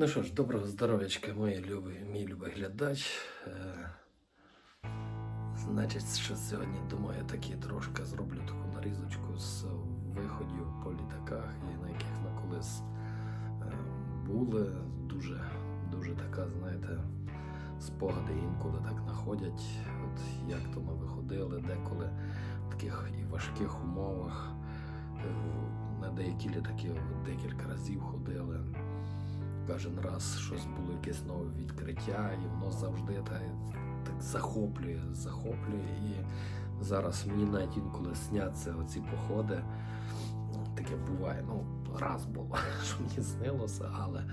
Ну що ж, доброго здоров'ячка, мої любі, мій любий глядач. Е, значить, що сьогодні, думаю, такі трошки зроблю таку нарізочку з виходів по літаках, і на яких ми колись е, були. Дуже, дуже така, знаєте, спогади інколи так находять. От як то ми виходили, деколи в таких і важких умовах. Е, На деякі літаки декілька разів ходили кожен раз щось було якесь нове відкриття, і воно завжди так, так захоплює, захоплює. І зараз мені навіть інколи сняться оці походи. Таке буває. Ну, раз було, що мені снилося, але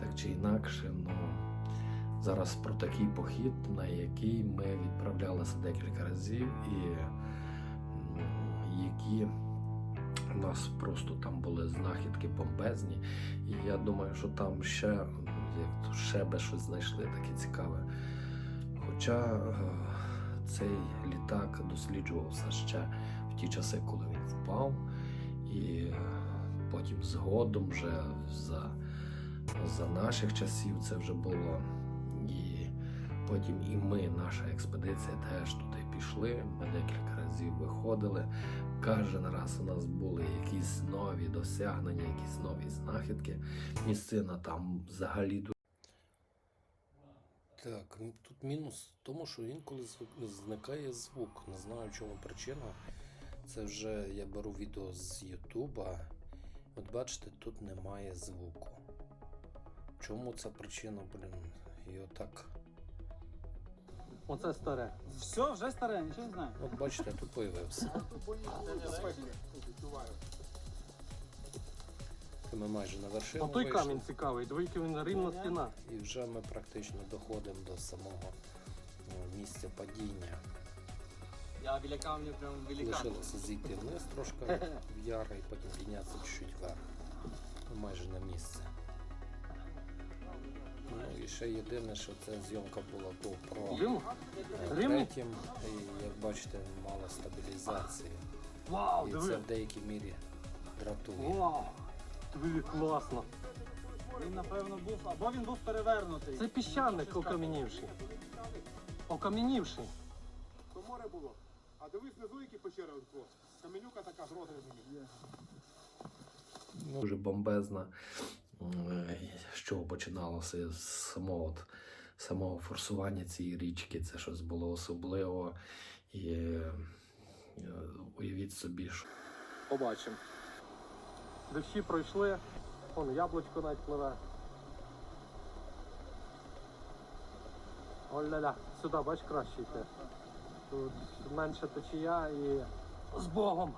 так чи інакше, ну зараз про такий похід, на який ми відправлялися декілька разів, і які нас просто там були знахідки бомбезні. І я думаю, що там ще, ще би щось знайшли таке цікаве. Хоча е, цей літак досліджувався ще в ті часи, коли він впав, і е, потім згодом вже за, за наших часів це вже було. Потім і ми, наша експедиція, теж туди пішли. Ми декілька разів виходили. Кожен раз у нас були якісь нові досягнення, якісь нові знахідки. Місцина там взагалі ду- так, тут мінус в тому, що інколи зникає звук. Не знаю, в чому причина. Це вже я беру відео з Ютуба. От бачите, тут немає звуку. Чому ця причина, блін? І отак. Оце старе. Все, вже старе, нічого не знаю. От бачите, тут появився. Ми майже на вершину А той вийшли. камінь цікавий, двійки він рівна стіна. І вже ми практично доходимо до самого ну, місця падіння. Я біля камня прям великан. Лишилося зійти вниз трошки в яри і потім піднятися чуть-чуть вверх. Ми майже на місце. Ще єдине, що ця зйомка була GoPro третім, і як бачите, мала стабілізації. Вау, І це в деякій мірі дратує. Вау. Диви, класно. Він напевно був, або він був перевернутий. Це піщаник окам'янівший. Окам'янівший. То море було. А дивись внизу, які печери було. Каменюка така з розрізами. дуже бомбезна. Чого починалося з самого, от, самого форсування цієї річки. Це щось було особливо. І е, уявіть собі, що Побачимо. Дощі пройшли. Вон яблучко навіть пливе. Оля-ля, сюди, бач, краще йти. Тут менше течія і з Богом.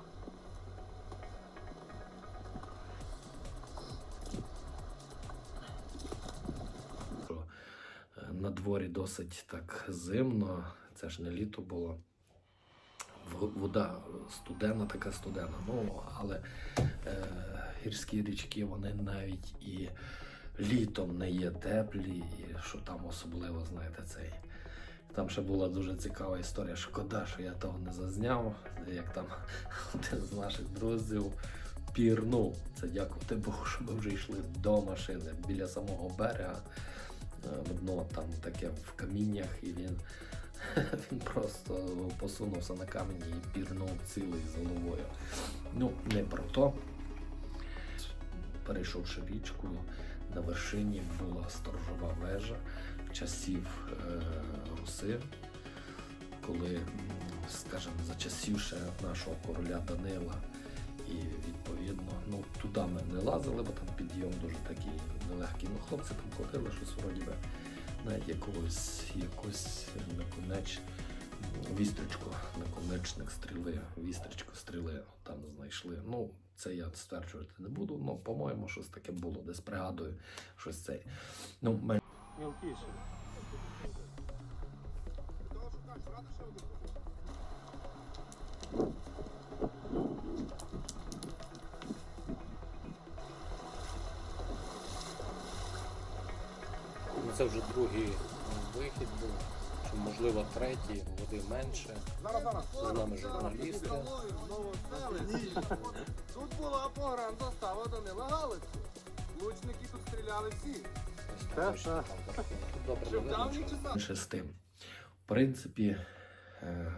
Дворі досить так зимно. Це ж не літо було. Вода студена, така студена. Ну, але е, гірські річки вони навіть і літом не є теплі, і що там особливо, знаєте, цей. Там ще була дуже цікава історія. Шкода, що я того не зазняв. Як там один з наших друзів пірнув. Це дякувати Богу, що ми вже йшли до машини біля самого берега. Е, Дно там таке в каміннях, і він, він просто посунувся на камені і пірнув цілий головою. Ну, не про то. Перейшовши річку, на вершині була сторожова вежа часів е, Руси, коли, скажімо, за часів ще нашого короля Данила. І відповідно, ну туди ми не лазили, бо там підйом дуже такий нелегкий. Ну, хлопці там ходили щось вроді би, навіть якогось, якусь наконеч, вістрічку, наконечник стріли, вістрічку стріли там знайшли. Ну, це я стверджувати не буду, ну, по-моєму, щось таке було, десь пригадую, щось це. Ну, мен-. Того шукаєш, рада ще один поход. ну, це вже другий вихід був, чи можливо третій, води менше. Зараз, зараз. З нами журналісти. Тут була погран застава Данила Галицького. Лучники тут стріляли всі. Все. З тим. В принципі, е,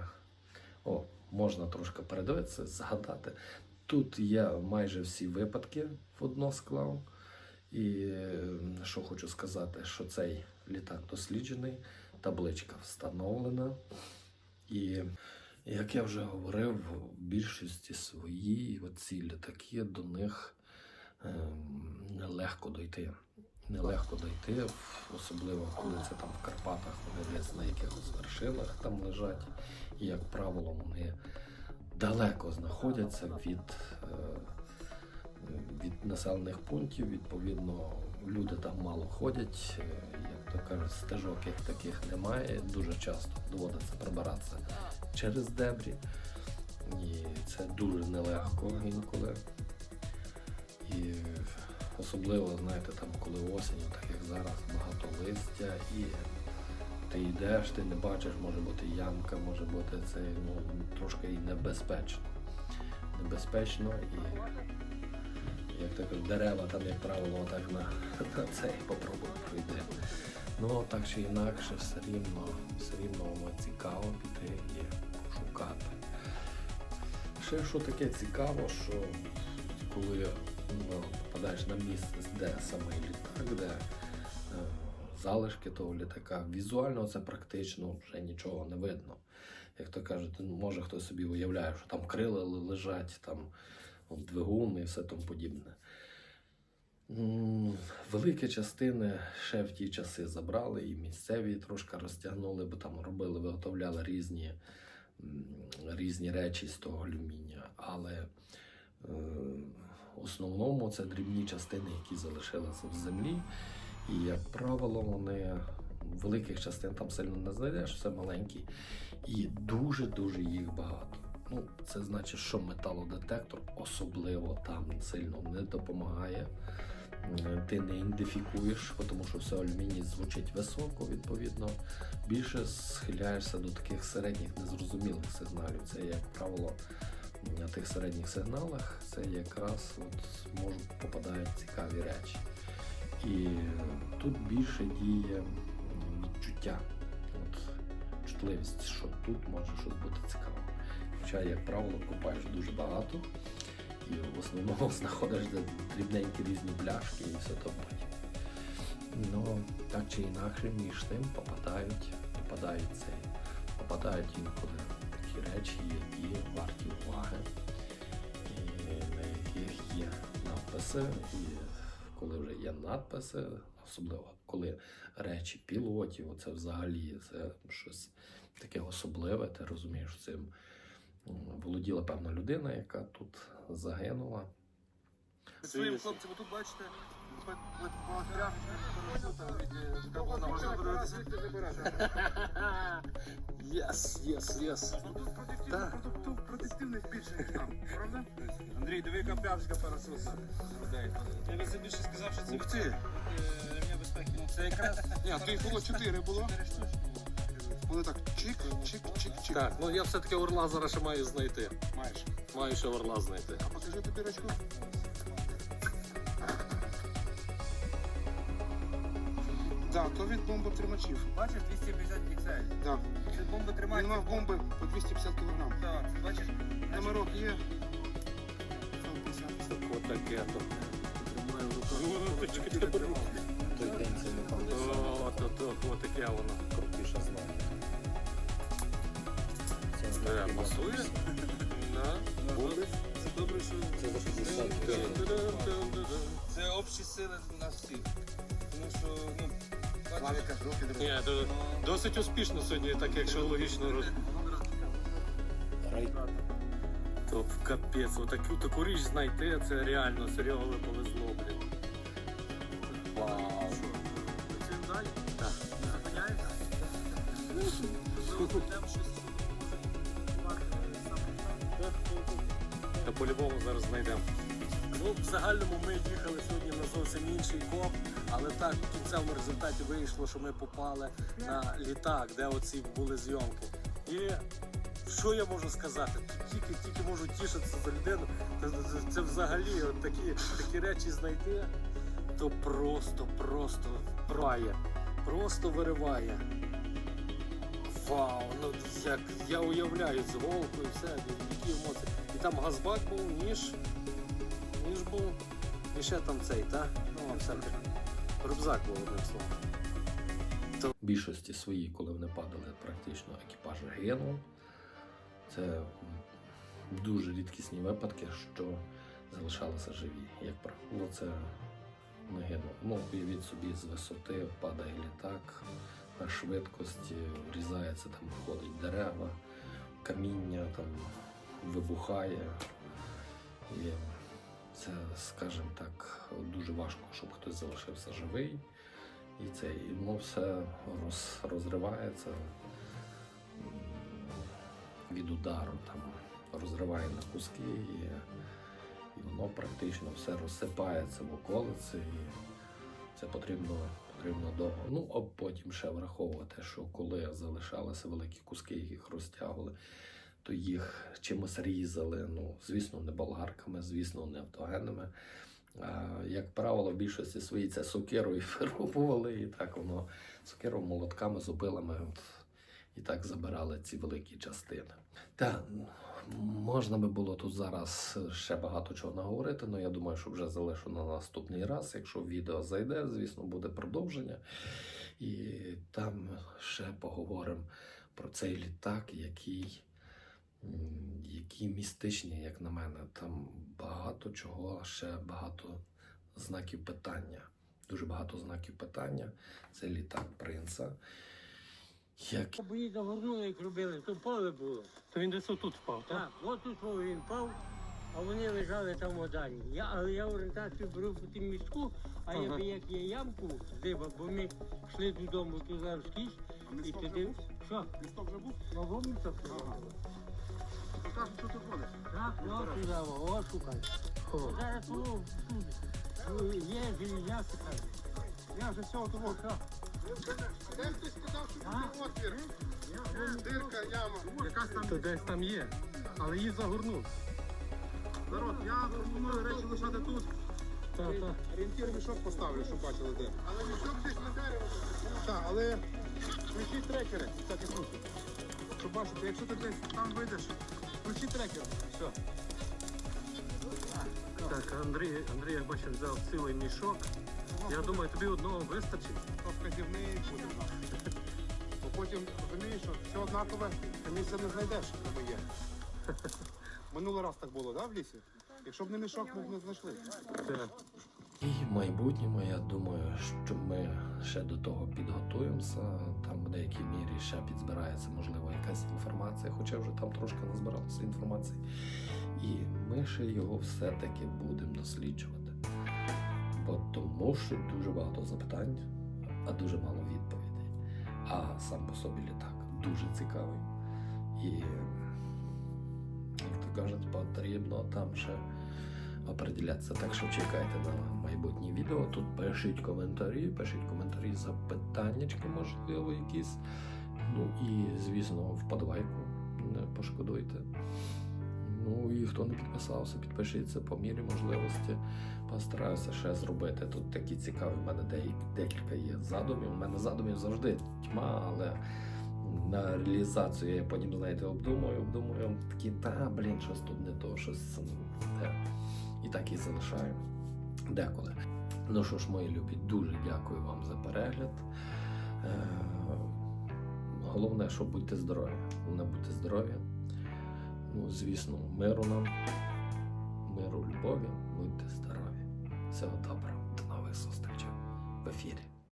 о, можна трошки передивитися, згадати. Тут я майже всі випадки в одно склав. І е, що хочу сказати, що цей літак досліджений, табличка встановлена. І як я вже говорив, в більшості своїй оці літаки до них ем, нелегко дойти. Нелегко дойти, особливо коли це там в Карпатах, вони десь на якихось вершинах там лежать. І, як правило, вони далеко знаходяться від, е, від населених пунктів. Відповідно, люди там мало ходять. е, Як то кажуть, стежок як таких немає. Дуже часто доводиться пробиратися через дебрі. І це дуже нелегко інколи. І особливо, знаєте, там, коли осінь, так як зараз, багато листя, і ти йдеш, ти не бачиш, може бути ямка, може бути це ну, трошки і небезпечно. Небезпечно і як кажуть, дерева там, як правило, так на, на цей попробуй пройти. Ну, так чи інакше, все рівно, все рівно воно цікаво піти і пошукати. Ще що таке цікаво, що коли ну, попадаєш на місце, де саме літак, де е, залишки того літака, візуально це практично вже нічого не видно. Як то кажуть, може хтось собі уявляє, що там крила лежать, там двигун і все тому подібне. Великі частини ще в ті часи забрали, і місцеві трошки розтягнули, бо там робили, виготовляли різні, різні речі з того алюмінія. Але е, в основному це дрібні частини, які залишилися в землі. І, як правило, вони великих частин там сильно не знайдеш, все маленькі. І дуже-дуже їх багато. Ну, це значить, що металодетектор особливо там сильно не допомагає. Ти не ідентифікуєш, тому що все алюміній звучить високо, відповідно. Більше схиляєшся до таких середніх незрозумілих сигналів. Це, як правило, на тих середніх сигналах це якраз от можуть попадають цікаві речі. І тут більше діє відчуття, от, чутливість, що тут може щось бути цікаво. Хоча, як правило, купаєш дуже багато і в основному знаходиш дрібненькі різні бляшки і все то потім. Ну, так чи інакше, між тим попадають, попадають цей, попадають інколи такі речі, які варті уваги, і на яких є надписи. І коли вже є надписи, особливо коли речі пілотів, це взагалі це щось таке особливе, ти розумієш цим. Володіла певна людина, яка тут загинула. Своїм хлопцям, ви тут бачите. Єс, єс, єс. Так. Продуктивний більше, там, правда? Андрій, диви, яка пляшка парашута. Я би це більше сказав, що це Ух ти! е, ремня безпеки. Це якраз Ні, то їх було чотири було. Вони так чик, чик, чик, чик. Так, ну я все-таки орла зараз ще маю знайти. Маєш. Маю ще орла знайти. А покажи тобі рачку. Так, то від бомботримачів. Бачиш, 250 XL. Так. Це бомба Він тримає. мав бомби по 250 кг. Так, бачиш, Номерок є. Отаке то. тримаю в руках. Пам'ятаю. О, то, то, отаке воно. Крутіше знає. Це пасує? Да. Бомби? Це добре, що Це за 60. це общі сили нас всіх. Тому що, ну. Ні, то досить успішно сьогодні, так якщо логічно роз... То в капець, отаку таку річ знайти, це реально серйозно повезло, блін. Вау. далі. Так. Зупиняємося. Щось, по-любому зараз знайдемо. Ну, в загальному ми їхали сьогодні на зовсім інший коп, але так в кінцевому результаті вийшло, що ми попали на літак, де оці були зйомки. І що я можу сказати? Тільки, тільки можу тішитися за людину. Це, це, взагалі от такі, такі речі знайти. то просто, просто вриває. Просто вириває. Вау, ну як я уявляю з голкою, все, які емоції. І там газбак був, ніж, ніж був. І ще там цей, та? Ну, все. Рюкзак був одним словом. В більшості свої, коли вони падали, практично екіпаж гинув. Це дуже рідкісні випадки, що залишалися живі. Як правило, це не гинув. Ну, уявіть собі, з висоти падає літак на швидкості, врізається, там виходить дерева, каміння там вибухає. І це, скажімо так, дуже важко, щоб хтось залишився живий. І це і воно все роз, розривається від удару, там розриває на куски, і, і воно практично все розсипається в околиці, і це потрібно, потрібно довго. Ну, а потім ще враховувати, що коли залишалися великі куски, їх розтягували, то їх чимось різали. Ну, звісно, не болгарками, звісно, не автогенними. А, Як правило, в більшості свої це сокирою вирубували, і так воно сокиром, молотками, зубилами от, і так забирали ці великі частини. Та можна би було тут зараз ще багато чого наговорити, але я думаю, що вже залишу на наступний раз. Якщо відео зайде, звісно, буде продовження. І там ще поговоримо про цей літак, який які містичні, як на мене. Там багато чого, ще багато знаків питання. Дуже багато знаків питання. Це літак принца. Як... Бо її загорнули, як робили, то поле було. То він десь отут впав, Так, от тут він впав, а вони лежали там одалі. Я, але я орієнтацію беру по тим містку, а Ага. якби як є ямку диба, бо ми йшли додому туди в скіс, А і місток туди. вже був? Що? Місток вже був? Нового місток? Ага. Що. Так, о, шукай. Зараз. Ну, Є железяки там. Я вже всього того. Де хтось сказав, що А? отвір? Дирка, яма. Якась там. То десь там є, але її загорнув. Народ, я пропоную речі лишати тут. Так, так. Орієнтір мішок поставлю, щоб бачили де. Але мішок десь на дерево. Так, але включіть трекери, всякі случай. Щоб бачити, якщо ти десь там вийдеш, включи трекер. Все. Так, Андрій, Андрій, я бачив, взяв цілий мішок. Я думаю, тобі одного вистачить. То вказівний буде. Бо потім розумієш, що все однакове, ти місця не знайдеш, де ми є. Минулий раз так було, так, в лісі? Якщо б не мішок, ми б не знайшли. Так. І в майбутньому я думаю, що ми ще до того підготуємося. Там в деякій мірі ще підзбирається, можливо, якась інформація, хоча вже там трошки назбиралося інформації. І ми ще його все-таки будемо досліджувати. Бо тому що дуже багато запитань, а дуже мало відповідей. А сам по собі літак дуже цікавий. І, як то кажуть, потрібно там ще определятися. Так що чекайте на майбутні відео. Тут пишіть коментарі, пишіть коментарі, запитаннячки, можливо, якісь. Ну і, звісно, вподобайку не пошкодуйте. Ну і хто не підписався, підпишіться по мірі можливості. Постараюся ще зробити. Тут такі цікаві, в мене декілька є задумів. У мене задумів завжди тьма, але реалізацію я потім, знаєте, обдумую, обдумую, такі, та блін, щось тут не то, щось не те. І так і залишаю деколи. Ну що ж, мої любі, дуже дякую вам за перегляд. Е, Головне, що будьте здорові. Головне, будьте здорові. Ну, звісно, миру нам, миру, любові, будьте здорові. Всього доброго, до нових зустрічей в ефірі.